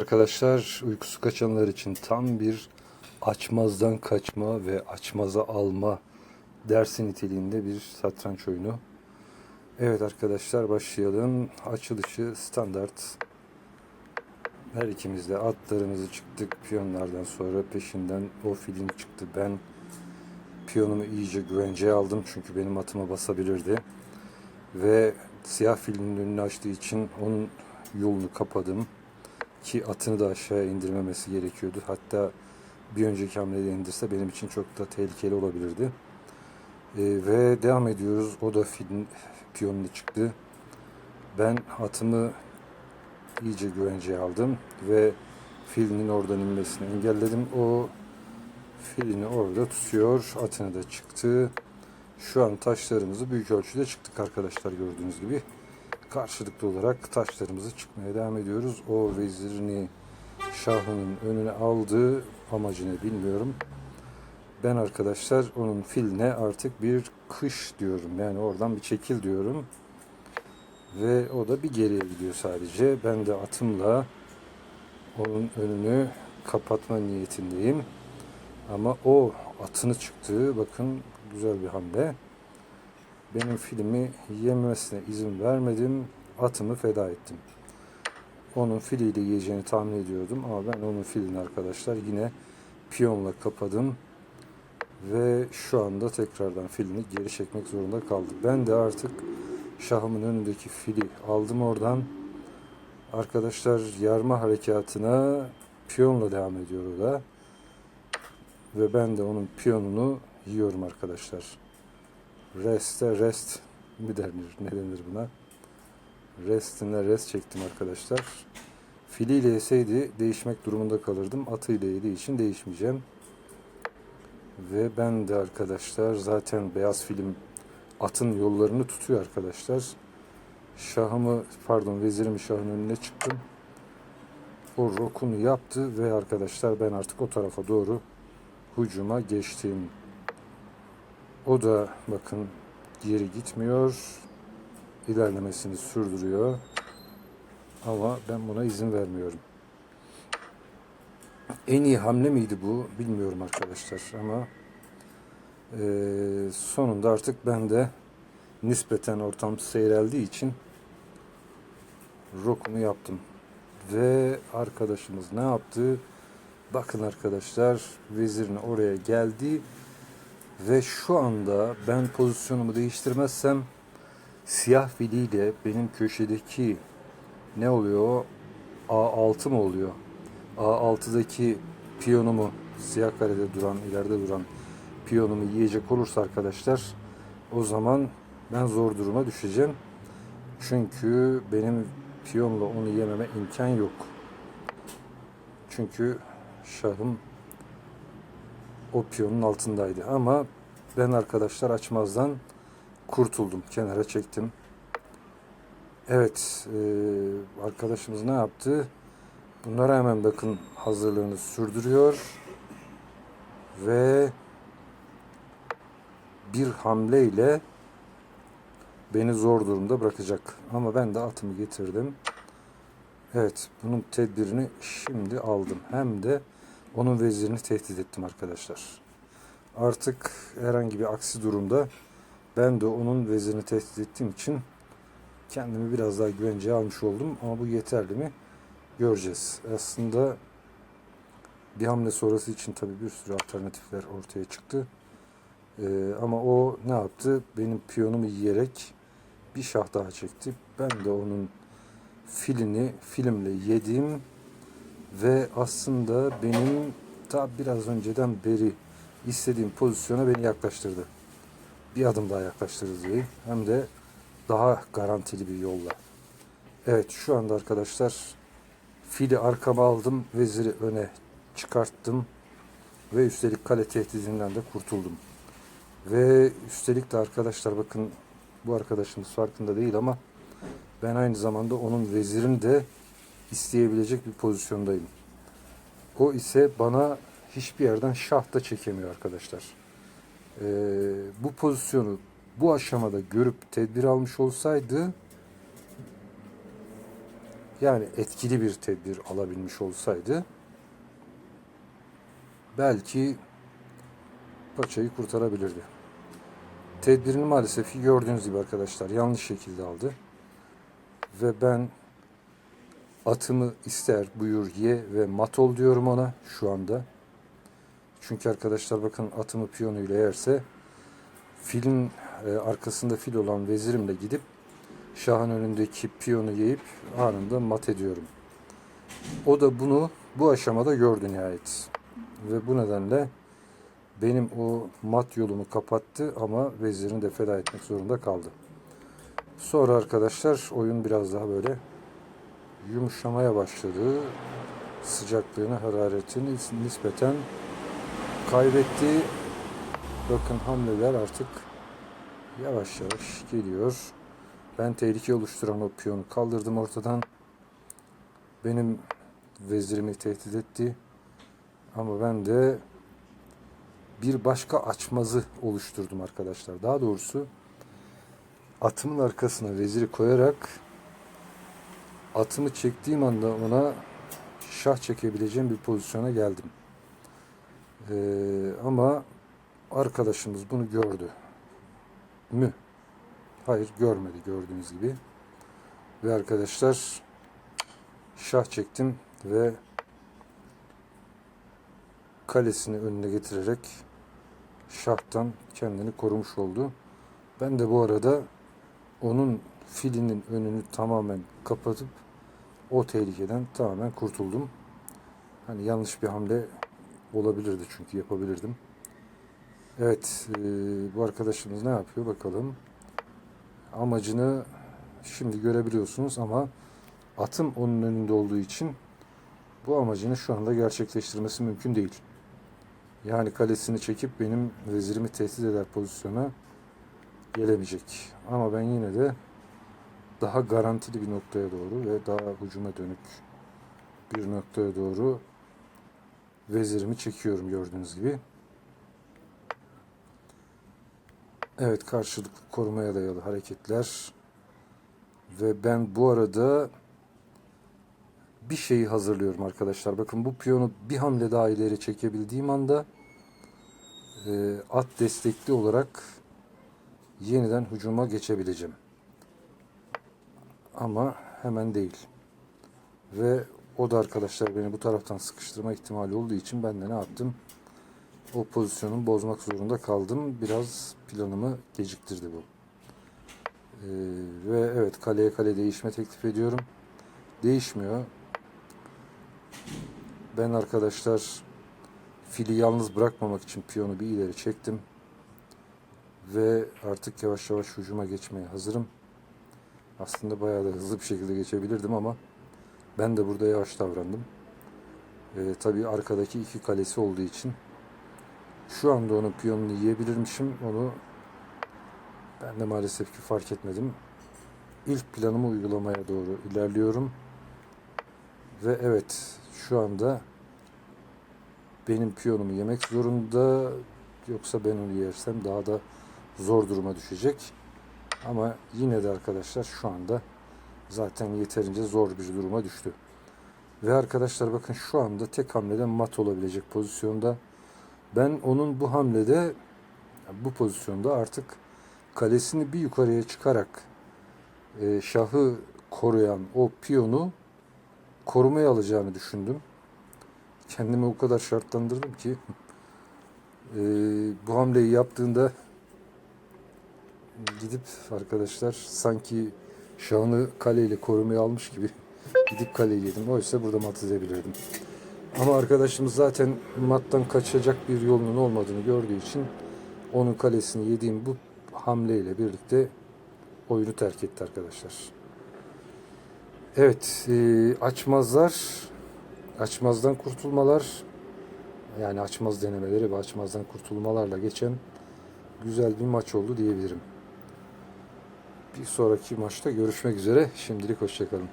arkadaşlar uykusu kaçanlar için tam bir açmazdan kaçma ve açmaza alma dersi niteliğinde bir satranç oyunu. Evet arkadaşlar başlayalım. Açılışı standart. Her ikimiz de atlarımızı çıktık piyonlardan sonra peşinden o filin çıktı. Ben piyonumu iyice güvenceye aldım çünkü benim atıma basabilirdi. Ve siyah filin önünü açtığı için onun yolunu kapadım ki atını da aşağıya indirmemesi gerekiyordu. Hatta bir önceki hamlede indirse benim için çok da tehlikeli olabilirdi. Ee, ve devam ediyoruz. O da filin piyonunu çıktı. Ben atımı iyice güvenceye aldım ve filinin oradan inmesini engelledim. O filini orada tutuyor. Atını da çıktı. Şu an taşlarımızı büyük ölçüde çıktık arkadaşlar gördüğünüz gibi. Karşılıklı olarak taşlarımızı çıkmaya devam ediyoruz. O vezirini şahının önüne aldığı amacını bilmiyorum. Ben arkadaşlar onun filine artık bir kış diyorum. Yani oradan bir çekil diyorum. Ve o da bir geriye gidiyor sadece. Ben de atımla onun önünü kapatma niyetindeyim. Ama o atını çıktığı bakın güzel bir hamle. Benim filmi yemesine izin vermedim. Atımı feda ettim. Onun filiyle yiyeceğini tahmin ediyordum ama ben onun filini arkadaşlar yine piyonla kapadım. Ve şu anda tekrardan filini geri çekmek zorunda kaldım. Ben de artık şahımın önündeki fili aldım oradan. Arkadaşlar yarma harekatına piyonla devam ediyor o da. Ve ben de onun piyonunu yiyorum arkadaşlar. Rest'e rest mi denir? Ne denir buna? Rest'ine rest çektim arkadaşlar. Filiyle yeseydi değişmek durumunda kalırdım. Atıyla yediği için değişmeyeceğim. Ve ben de arkadaşlar zaten beyaz film atın yollarını tutuyor arkadaşlar. Şahımı pardon vezirimi şahın önüne çıktım. O rokunu yaptı ve arkadaşlar ben artık o tarafa doğru hucuma geçtim. O da bakın geri gitmiyor. İlerlemesini sürdürüyor. Ama ben buna izin vermiyorum. En iyi hamle miydi bu bilmiyorum arkadaşlar ama eee, sonunda artık ben de nispeten ortam seyreldiği için rokumu yaptım. Ve arkadaşımız ne yaptı? Bakın arkadaşlar vezirini oraya geldi ve şu anda ben pozisyonumu değiştirmezsem siyah filiyle benim köşedeki ne oluyor? A6 mı oluyor? A6'daki piyonumu siyah karede duran, ileride duran piyonumu yiyecek olursa arkadaşlar o zaman ben zor duruma düşeceğim. Çünkü benim piyonla onu yememe imkan yok. Çünkü şahım o piyonun altındaydı. Ama ben arkadaşlar açmazdan kurtuldum. Kenara çektim. Evet. e, arkadaşımız ne yaptı? Bunlara hemen bakın hazırlığını sürdürüyor. Ve bir hamleyle beni zor durumda bırakacak. Ama ben de atımı getirdim. Evet, bunun tedbirini şimdi aldım. Hem de onun vezirini tehdit ettim arkadaşlar. Artık herhangi bir aksi durumda ben de onun vezirini tehdit ettiğim için kendimi biraz daha güvenceye almış oldum. Ama bu yeterli mi? Göreceğiz. Aslında bir hamle sonrası için tabii bir sürü alternatifler ortaya çıktı. Ee, ama o ne yaptı? Benim piyonumu yiyerek bir şah daha çekti. Ben de onun filini filmle yedim ve aslında benim ta biraz önceden beri istediğim pozisyona beni yaklaştırdı. Bir adım daha yaklaştırdı diyeyim. Hem de daha garantili bir yolla. Evet şu anda arkadaşlar fili arkama aldım. Veziri öne çıkarttım. Ve üstelik kale tehdidinden de kurtuldum. Ve üstelik de arkadaşlar bakın bu arkadaşımız farkında değil ama ben aynı zamanda onun vezirini de isteyebilecek bir pozisyondayım. O ise bana hiçbir yerden şah da çekemiyor arkadaşlar. Ee, bu pozisyonu bu aşamada görüp tedbir almış olsaydı yani etkili bir tedbir alabilmiş olsaydı belki paçayı kurtarabilirdi. Tedbirini maalesef gördüğünüz gibi arkadaşlar yanlış şekilde aldı. Ve ben atımı ister buyur ye ve mat ol diyorum ona şu anda. Çünkü arkadaşlar bakın atımı piyonuyla yerse filin e, arkasında fil olan vezirimle gidip şahın önündeki piyonu yiyip anında mat ediyorum. O da bunu bu aşamada gördü nihayet. Ve bu nedenle benim o mat yolumu kapattı ama vezirini de feda etmek zorunda kaldı. Sonra arkadaşlar oyun biraz daha böyle yumuşamaya başladı. Sıcaklığını, hararetini nispeten kaybetti. Bakın hamleler artık yavaş yavaş geliyor. Ben tehlike oluşturan o piyonu kaldırdım ortadan. Benim vezirimi tehdit etti. Ama ben de bir başka açmazı oluşturdum arkadaşlar. Daha doğrusu atımın arkasına veziri koyarak atımı çektiğim anda ona şah çekebileceğim bir pozisyona geldim. Ee, ama arkadaşımız bunu gördü mü? Hayır görmedi gördüğünüz gibi. Ve arkadaşlar şah çektim ve kalesini önüne getirerek şahtan kendini korumuş oldu. Ben de bu arada onun filinin önünü tamamen kapatıp o tehlikeden tamamen kurtuldum. Hani yanlış bir hamle olabilirdi çünkü yapabilirdim. Evet e, bu arkadaşımız ne yapıyor bakalım. Amacını şimdi görebiliyorsunuz ama atım onun önünde olduğu için bu amacını şu anda gerçekleştirmesi mümkün değil. Yani kalesini çekip benim vezirimi tehdit eder pozisyona gelemeyecek. Ama ben yine de daha garantili bir noktaya doğru ve daha hücuma dönük bir noktaya doğru vezirimi çekiyorum gördüğünüz gibi. Evet karşılıklı korumaya dayalı hareketler. Ve ben bu arada bir şeyi hazırlıyorum arkadaşlar. Bakın bu piyonu bir hamle daha ileri çekebildiğim anda e, at destekli olarak yeniden hücuma geçebileceğim. Ama hemen değil. Ve o da arkadaşlar beni bu taraftan sıkıştırma ihtimali olduğu için ben de ne yaptım? O pozisyonu bozmak zorunda kaldım. Biraz planımı geciktirdi bu. Ee, ve evet kaleye kale değişme teklif ediyorum. Değişmiyor. Ben arkadaşlar fili yalnız bırakmamak için piyonu bir ileri çektim. Ve artık yavaş yavaş hücuma geçmeye hazırım. Aslında bayağı da hızlı bir şekilde geçebilirdim ama ben de burada yavaş davrandım. Ee, tabii arkadaki iki kalesi olduğu için şu anda onun piyonunu yiyebilirmişim. Onu ben de maalesef ki fark etmedim. İlk planımı uygulamaya doğru ilerliyorum. Ve evet şu anda benim piyonumu yemek zorunda. Yoksa ben onu yersem daha da zor duruma düşecek. Ama yine de arkadaşlar şu anda zaten yeterince zor bir duruma düştü. Ve arkadaşlar bakın şu anda tek hamleden mat olabilecek pozisyonda. Ben onun bu hamlede bu pozisyonda artık kalesini bir yukarıya çıkarak e, şahı koruyan o piyonu korumaya alacağını düşündüm. Kendimi o kadar şartlandırdım ki e, bu hamleyi yaptığında gidip arkadaşlar sanki şahını kaleyle korumaya almış gibi gidip kaleyi yedim. Oysa burada mat edebilirdim. Ama arkadaşımız zaten mattan kaçacak bir yolunun olmadığını gördüğü için onun kalesini yediğim bu hamleyle birlikte oyunu terk etti arkadaşlar. Evet, e, açmazlar, açmazdan kurtulmalar, yani açmaz denemeleri ve açmazdan kurtulmalarla geçen güzel bir maç oldu diyebilirim. Bir sonraki maçta görüşmek üzere. Şimdilik hoşçakalın.